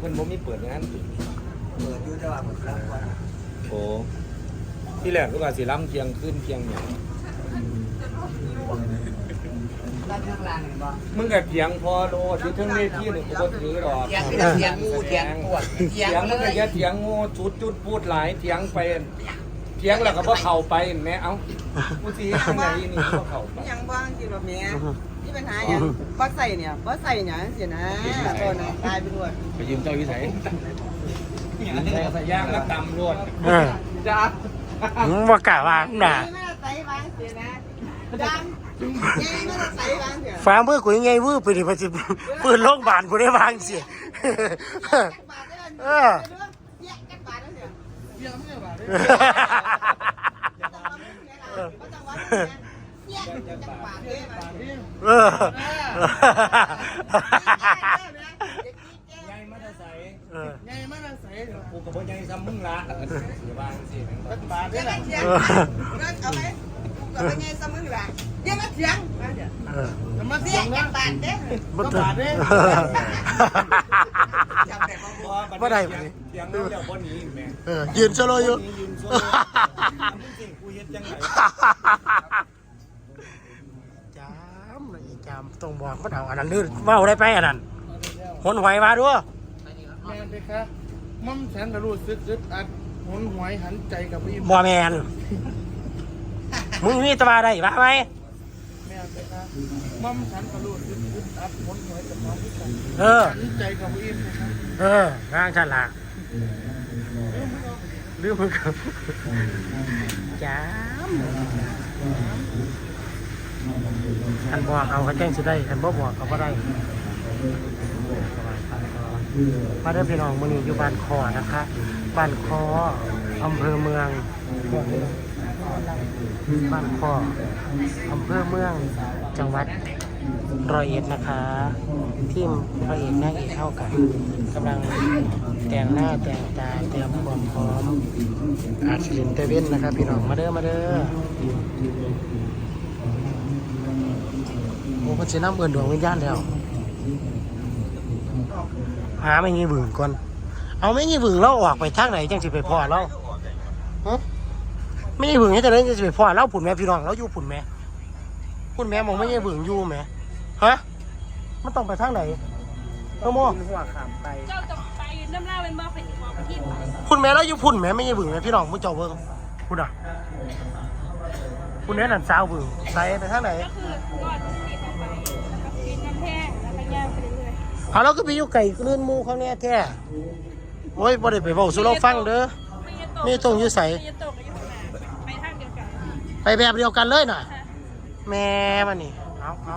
เพิ่นบ่มีเปิดงานเปิดอยู่แต่ว่าเปิดรับก่อนโอ้ที่แรกก็ว่าสิล้ำเที่ยงคืนเที่ยงเนี่ยด้านข้างล่างเห็นบ่มึงก็เถียงพอโลดอยู่เทั้งเวทีนี่กูบ่ถือดอกเถียงเถียงงูเถียงปวดเถีเถียยงงเลมึงก็ยอย่าเถียงโง่จุดจุดพูดหลายเถียงไปเถียงแล้วก็บ่เข้าไปแม่เอ้ากูสิเฮ็ดจังไดนี่บ่เข้าไปยัง บ้างสิแบบนี้ที่ปัญหาอย่างบ่ใส่เนี่ยบ่ใส่หยังสินะตัวน่ะตายไปด้วยไปยืมเจ้าวิสัยใส่ย่างแล้วตำรวดเออจ้ามึงว่ากะวางน่ะไม่ได้ใส่บางสินะดังยังไม่ได้ใส่บางเสียฟ้ามือกูยังไงวื้อไปดิพอสิปืนโรงพยาบาลกูได้วางเสียบาทได้เออ เด้บาทเด้เออใหญ่มาแต่ใส่เออไงมาได้ใส่กูก็บ่ใหญ่ซ้ำมึงละอย่าบางสิบาทได้ล่ะเถียงนั่นเอาไหมกูก็ไปไงซะมึงล่ะอย่ามาเถียงมาเดี๋ยวเออมาเถียงกันบาทเด้บ่ถึงบ่ได้บ่เถียงแล้วแล้วบ่หนีแม่เออยืนโซโลอยู่ยืนโซโลมึงสิกูเฮ็ดจังไง จามเลยจามต้องบอกมันเอาอันนั้นลื่นเว้าได้ไปอันนั้นหนหวยมาด้วยแม่นไปครับมั่มฉันก็รู้สึกอึดอัดหนหวยหันใจกับพี่บ่แมนมึงมีตะวาได้ปะไหมแม่นไปครับมั่มฉันก็รู้สึกอึดอัดหนหวยกับน้องพี่กันเออหันใจกับพี่นะครับเออร่างฉันละลืมมึงครับจาม อันบอกเอาเขาแจ้งสิได้อันบ่บอกเขาก็ได้มาเด้พี่น้องมือนี้อยู่บ้านคอนะคะ บ้านคออำเภอเมืองบ้านคออำเภอเมืองจังหวัดร้อยเอ็ดนะคะ ทีมพระเอกนางเอกเข้ากันกำลังแต่งหน้าแต่งตาเตรียมความพร้อมอาชลินเตเว่นนะครับพี่น้องมาเด้อมาเด้อ โอ้พัชน้ำเอินดวงวิญญาณแล้ว หาไม่งี้บึงก่อน เอาไม่งี้บึงเราออกไปทางไหนจังสิไปพ่อเราฮะไม่งี้บึงให้แต่ไหนจังสิไปพ่อเราผุนแม่พี่น้องเราอยู่ผุนแม่ผุนแม่มองไม่งี้บึงอยู่แม่ฮะมันต้องไปทางไหนเออโมหัวขามไปเจ้าจะไปน้ำหน้าเป็นมากเป็นมองไปที่ไหนคุณแม่เราอยู่พุ่นแม่ไม่งี้บึงแม่พี่น้องมุ้เจ้าเบิ่งคุณอะคุณแม่นั่นสาวบึงใส่ไปทางไหนก็คือก่อน ย่างไปเรื่อยเอาเราก็ไปอยู่ไก่คลื่นหมูเขาเนี่ยแท้โอ้ยบ่ได้ไปเว้าสู่เราฟังเด้อๆมีตรงอยู่ใส่มีตรงอยู่ข้างหน้าไปทางเดียวกัน ไปแบบเดียวกันเลยน่ะ แม่มันนี่เอาเอา